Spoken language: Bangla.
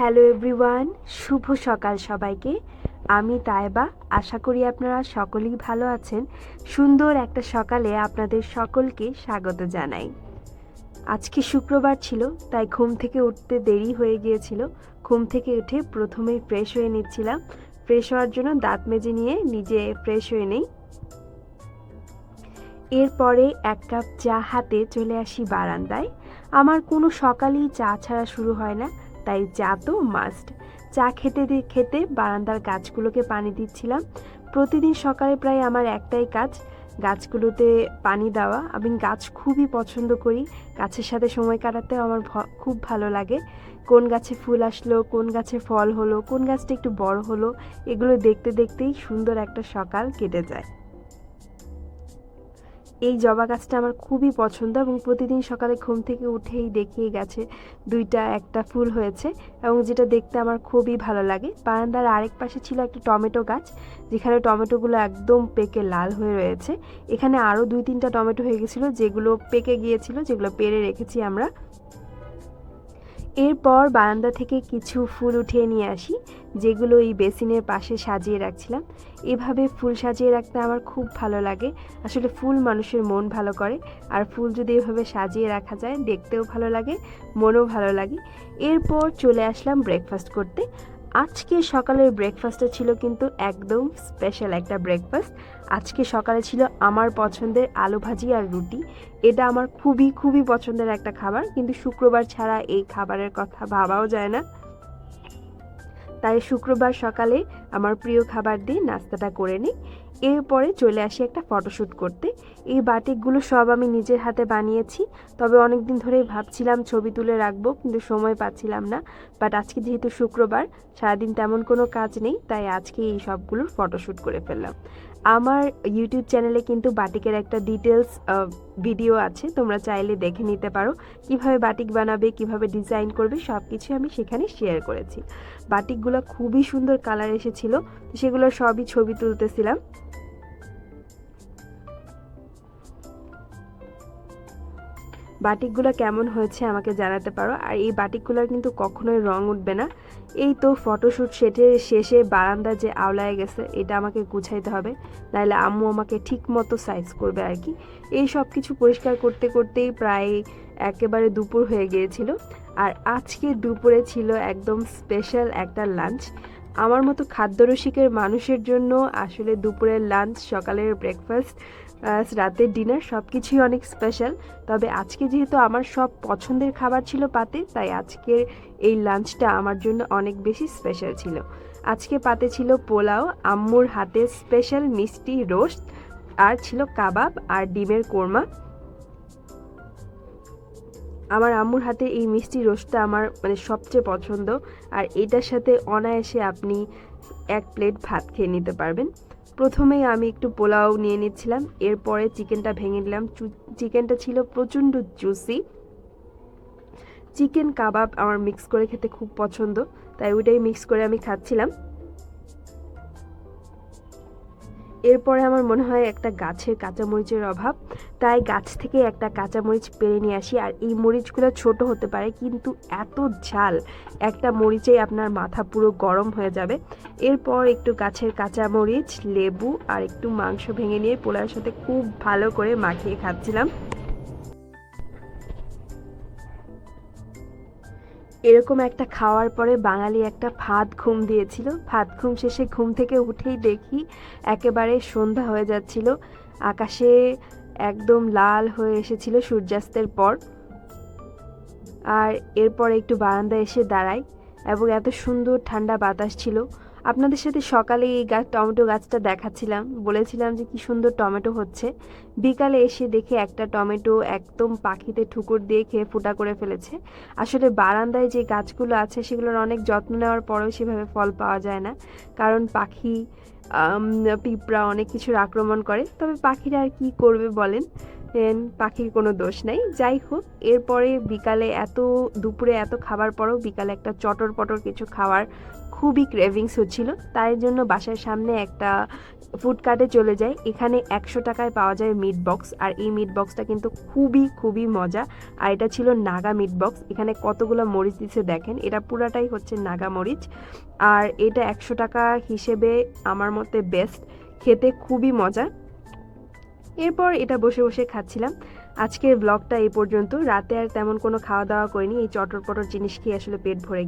হ্যালো এভরিওয়ান, শুভ সকাল সবাইকে। আমি তাইবা আশা করি আপনারা সকলেই ভালো আছেন। সুন্দর একটা সকালে আপনাদের সকলকে স্বাগত জানাই। আজকে শুক্রবার ছিল, তাই ঘুম থেকে উঠতে দেরি হয়ে গিয়েছিল। ঘুম থেকে উঠে প্রথমেই ফ্রেশ হয়ে নিচ্ছিলাম। ফ্রেশ হওয়ার জন্য দাঁত মেজে নিয়ে নিজে ফ্রেশ হয়ে নেই। এরপরে এক কাপ চা হাতে চলে আসি বারান্দায়। আমার কোনো সকালেই চা ছাড়া শুরু হয় না। তাই চা তো মাস্ট চা খেতে খেতে বারান্দার গাছগুলোকে পানি দিচ্ছিলাম। প্রতিদিন সকালে প্রায় আমার একটাই কাজ, গাছগুলোতে পানি দেওয়া। আমি গাছ খুবই পছন্দ করি। গাছের সাথে সময় কাটাতেও আমার খুব ভালো লাগে। কোন গাছে ফুল আসলো, কোন গাছে ফল হলো, কোন গাছটা একটু বড় হলো, এগুলো দেখতে দেখতেই সুন্দর একটা সকাল কেটে যায়। এই জবা গাছটা আমার খুবই পছন্দ এবং প্রতিদিন সকালে ঘুম থেকে উঠেই দেখিয়ে গেছে দুইটা, একটা ফুল হয়েছে এবং যেটা দেখতে আমার খুবই ভালো লাগে। বারান্দার আরেক পাশে ছিল একটা টমেটো গাছ, যেখানে টমেটোগুলো একদম পেকে লাল হয়ে রয়েছে। এখানে আরও দুই, তিনটা টমেটো হয়ে গেছিল, যেগুলো পেকে গিয়েছিল, যেগুলো পেরে রেখেছি আমরা। এরপর বারান্দা থেকে কিছু ফুল উঠিয়ে নিয়ে আসি, যেগুলো এই বেসিনের পাশে সাজিয়ে রাখছিলাম। এভাবে ফুল সাজিয়ে রাখতে আমার খুব ভালো লাগে। আসলে ফুল মানুষের মন ভালো করে, আর ফুল যদি এভাবে সাজিয়ে রাখা যায়, দেখতেও ভালো লাগে, মনও ভালো লাগে। এরপর চলে আসলাম ব্রেকফাস্ট করতে। আজকে সকালের ব্রেকফাস্টটা ছিল কিন্তু একদম স্পেশাল একটা ব্রেকফাস্ট আজকে সকালে ছিল আমার পছন্দের আলু ভাজি আর রুটি। এটা আমার খুবই খুবই পছন্দের একটা খাবার। কিন্তু শুক্রবার ছাড়া এই খাবারের কথা ভাবাও যায় না। তাই শুক্রবার সকালে আমার প্রিয় খাবার দিয়ে নাস্তাটা করে নিই। এরপরে চলে আসি একটা ফটোশ্যুট করতে। এই বাটিকগুলো সব আমি নিজের হাতে বানিয়েছি। তবে অনেক দিন ধরেই ভাবছিলাম ছবি তুলে রাখব, কিন্তু সময় পাচ্ছিলাম না। বাট আজকে যেহেতু শুক্রবার, সারাদিন তেমন কোনো কাজ নেই, তাই আজকে এই সবগুলোর ফটোশ্যুট করে ফেললাম। আমার ইউটিউব চ্যানেলে কিন্তু বাটিকের একটা ডিটেলস ভিডিও আছে, তোমরা চাইলে দেখে নিতে পারো। কীভাবে বাটিক বানাবে, কীভাবে ডিজাইন করবে সব কিছু আমি সেখানে শেয়ার করেছি। বাটিকগুলো খুবই সুন্দর কালার এসেছিল সেগুলো সবই ছবি তুলতেছিলাম। বাটিকগুলো কেমন হয়েছে আমাকে জানাতে পারো। আর এই বাটিকগুলোর কিন্তু কখনোই রং উঠবে না। এই তো ফটোশ্যুট সেটে শেষে বারান্দা যে আওলায় গেছে, এটা আমাকে গুছাইতে হবে। নাহলে আম্মু আমাকে ঠিক মতো সাইজ করবে আর কি। এই সব কিছু পরিষ্কার করতে করতেই প্রায় একেবারে দুপুর হয়ে গিয়েছিল। আর আজকে দুপুরে ছিল একদম স্পেশাল একটা লাঞ্চ আমার মতো খাদ্যরসিকের মানুষের জন্য আসলে দুপুরের লাঞ্চ সকালের ব্রেকফাস্ট রাতের ডিনার সব কিছুই অনেক স্পেশাল তবে আজকে যেহেতু আমার সব পছন্দের খাবার ছিল পাতে, তাই আজকের এই লাঞ্চটা আমার জন্য অনেক বেশি স্পেশাল ছিল। আজকে পাতে ছিল পোলাও, আম্মুর হাতে স্পেশাল মিষ্টি রোস্ট, আর ছিল কাবাব আর ডিমের কোরমা। আমার আম্মুর হাতে এই মিষ্টি রোস্টটা আমার মানে সবচেয়ে পছন্দ, আর এটার সাথে অনায়াসে আপনি এক প্লেট ভাত খেয়ে নিতে পারবেন। প্রথমেই আমি একটু পোলাও নিয়ে নিচ্ছিলাম, এরপরে চিকেনটা ভেঙে নিলাম। চিকেনটা ছিল প্রচণ্ড জুসি। চিকেন কাবাব আমার মিক্স করে খেতে খুব পছন্দ, তাই ওইটাই মিক্স করে আমি খাচ্ছিলাম। এরপরে আমার মনে হয় একটা গাছের কাঁচামরিচের অভাব, তাই গাছ থেকে একটা কাঁচামরিচ পেরে নিয়ে আসি। আর এই মরিচগুলো ছোট হতে পারে, কিন্তু এত ঝাল, একটা মরিচেই আপনার মাথা পুরো গরম হয়ে যাবে। এরপর একটু গাছের কাঁচামরিচ, লেবু আর একটু মাংস ভেঙে নিয়ে পোলার সাথে খুব ভালো করে মাখিয়ে খাচ্ছিলাম। এরকম একটা খাওয়ার পরে বাঙালি একটা ভাত ঘুম দিয়েছিল। ভাত ঘুম শেষে ঘুম থেকে উঠেই দেখি একেবারে সন্ধ্যা হয়ে যাচ্ছিল। আকাশে একদম লাল হয়ে এসেছিল সূর্যাস্তের পর। আর এরপর একটু বারান্দায় এসে দাঁড়াই এবং এত সুন্দর ঠান্ডা বাতাস ছিল। আপনাদের সাথে সকালে এই গাছ টমেটো গাছটা দেখাচ্ছিলাম। বলেছিলাম যে কি সুন্দর টমেটো হচ্ছে। বিকালে এসে দেখে একটা টমেটো একদম পাখিতে ঠুকুর দিয়ে খেয়ে ফুটা করে ফেলেছে। আসলে বারান্দায় যে গাছগুলো আছে, সেগুলোর অনেক যত্ন নেওয়ার পরেও সেভাবে ফল পাওয়া যায় না। কারণ পাখি পিঁপড়া অনেক কিছুর আক্রমণ করে। তবে পাখিরা আর কি করবে বলেন? এন, পাখির কোনো দোষ নাই। যাই হোক এরপরে বিকালে এত দুপুরে এত খাবার পরেও বিকালে একটা চটর পটর কিছু খাওয়ার খুবই ক্রেভিংস হচ্ছিল। তাই জন্য বাসার সামনে একটা ফুডকার্টে চলে যাই। এখানে একশো টাকায় পাওয়া যায় মিট বক্স আর এই মিট বক্সটা কিন্তু খুবই খুবই মজা। আর এটা ছিল নাগা মিট বক্স এখানে কতগুলো মরিচ দিছে দেখেন। এটা পুরাটাই হচ্ছে নাগা মরিচ। আর এটা একশো টাকা হিসেবে আমার মতে বেস্ট খেতে খুবই মজা। এরপর এটা বসে বসে খাচ্ছিলাম। আজকের ব্লগটা এই পর্যন্ত। রাতে আর তেমন কোনো খাওয়া দাওয়া করিনি। এই চটরপটর জিনিস খেয়ে আসলে পেট ভরে